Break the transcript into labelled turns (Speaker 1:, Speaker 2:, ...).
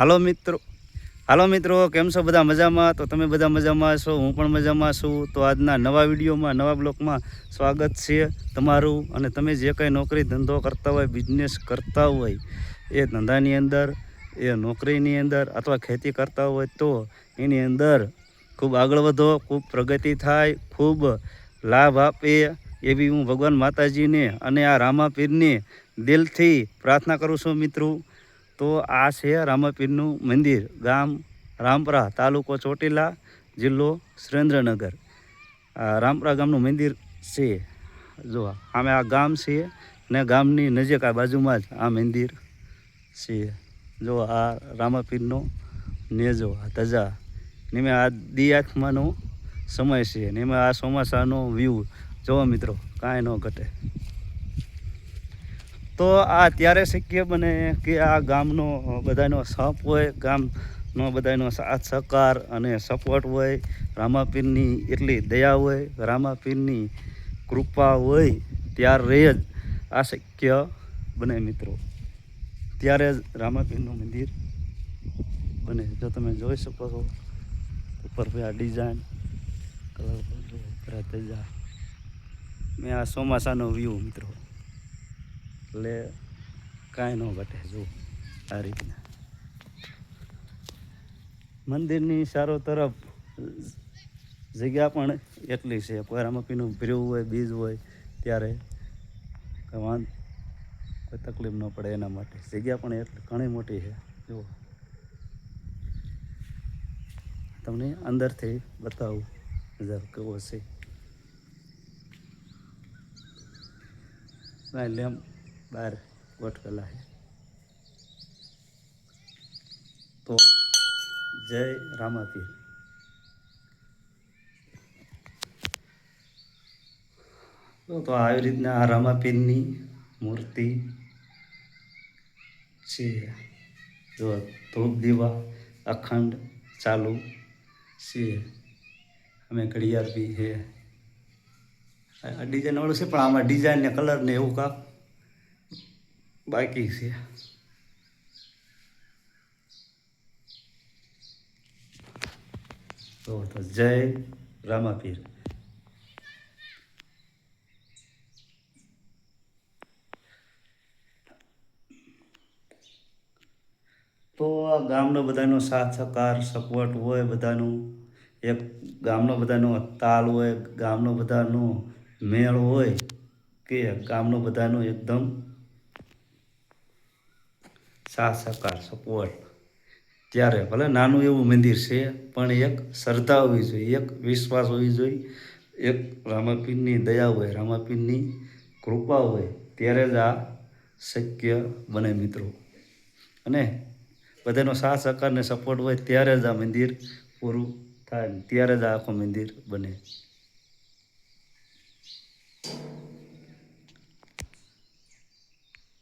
Speaker 1: હાલો મિત્રો. હાલો મિત્રો, કેમ છો બધા મજામાં? તો તમે બધા મજામાં છો, હું પણ મજામાં છું. તો આજના નવા વિડીયોમાં, નવા બ્લોગમાં સ્વાગત છે તમારું. અને તમે જે કંઈ નોકરી ધંધો કરતા હોય બિઝનેસ કરતા હોય, એ ધંધાની અંદર, એ નોકરીની અંદર અથવા ખેતી કરતા હોય તો એની અંદર ખૂબ આગળ વધો, ખૂબ પ્રગતિ થાય, ખૂબ લાભ આપે એવી હું ભગવાન માતાજીને અને આ રામાપીરને દિલથી પ્રાર્થના કરું છું મિત્રો. તો આ છે રામાપીરનું મંદિર, ગામ રામપરા, તાલુકો ચોટીલા જિલ્લો સુરેન્દ્રનગર. રામપરા ગામનું મંદિર છે. જો, આમે આ ગામ છીએ ને ગામની નજીક આ બાજુમાં જ આ મંદિર છે. જો, આ રામાપીરનો ને જો ધજા. ને આ દી સમય છે ને એમાં આ ચોમાસાનો વ્યૂ જોવા મિત્રો, કાંઈ ન ઘટે. તો આ ત્યારે શક્ય બને કે આ ગામનો બધાનો સપ હોય, ગામનો બધાનો સાથ સહકાર અને સપોર્ટ હોય, રામાપીરની એટલી દયા હોય, રામાપીરની કૃપા હોય, ત્યારે જ આ શક્ય બને મિત્રો. ત્યારે જ રામાપીરનું મંદિર બને. જો તમે જોઈ શકો છો, ઉપર આ ડિઝાઇન કલર મેં આ ચોમાસાનો વ્યૂ મિત્રો. એટલે કાંઈ ન ઘટે જો આ રીતના. મંદિરની ચારો તરફ જગ્યા પણ એટલી છે. કોઈ રામાપીનું ભર્યું હોય, બીજ હોય, ત્યારે વાંધ, કોઈ તકલીફ ન પડે એના માટે. જગ્યા પણ એટલી ઘણી મોટી છે. જુઓ. તમને અંદરથી બતાવું નજર કેવો છે. લેમ્પ બહાર ગોઠવેલા છે તો જય રામાપીર તો આવી રીતના આ રામાપીરની મૂર્તિ છે જો ધૂપ દીવા અખંડ ચાલુ છે અમે ઘડિયાળ બી છે આ ડિઝાઇન વાળું છે પણ આમાં ડિઝાઇન ને કલર ને એવું કાંક બાકી છે તો જય રામાપીર તો આ ગામનો બધાનો સાથ સહકાર સપોર્ટ હોય બધાનું, એક ગામનો બધાનો તાલ હોય, ગામનો બધાનો મેળ હોય કે ગામનો બધાનો એકદમ સાથ સહકાર સપોર્ટ. ત્યારે ભલે નાનું એવું મંદિર છે, પણ એક શ્રદ્ધા હોવી જોઈએ, એક વિશ્વાસ હોવી જોઈએ. એક રામાપીરની દયા હોય, રામાપીરની કૃપા હોય, ત્યારે જ આ શક્ય બને મિત્રો. અને બધાનો સાથ સહકાર ને સપોર્ટ હોય, ત્યારે જ આ મંદિર પૂરું થાય ત્યારે જ આખું મંદિર બને.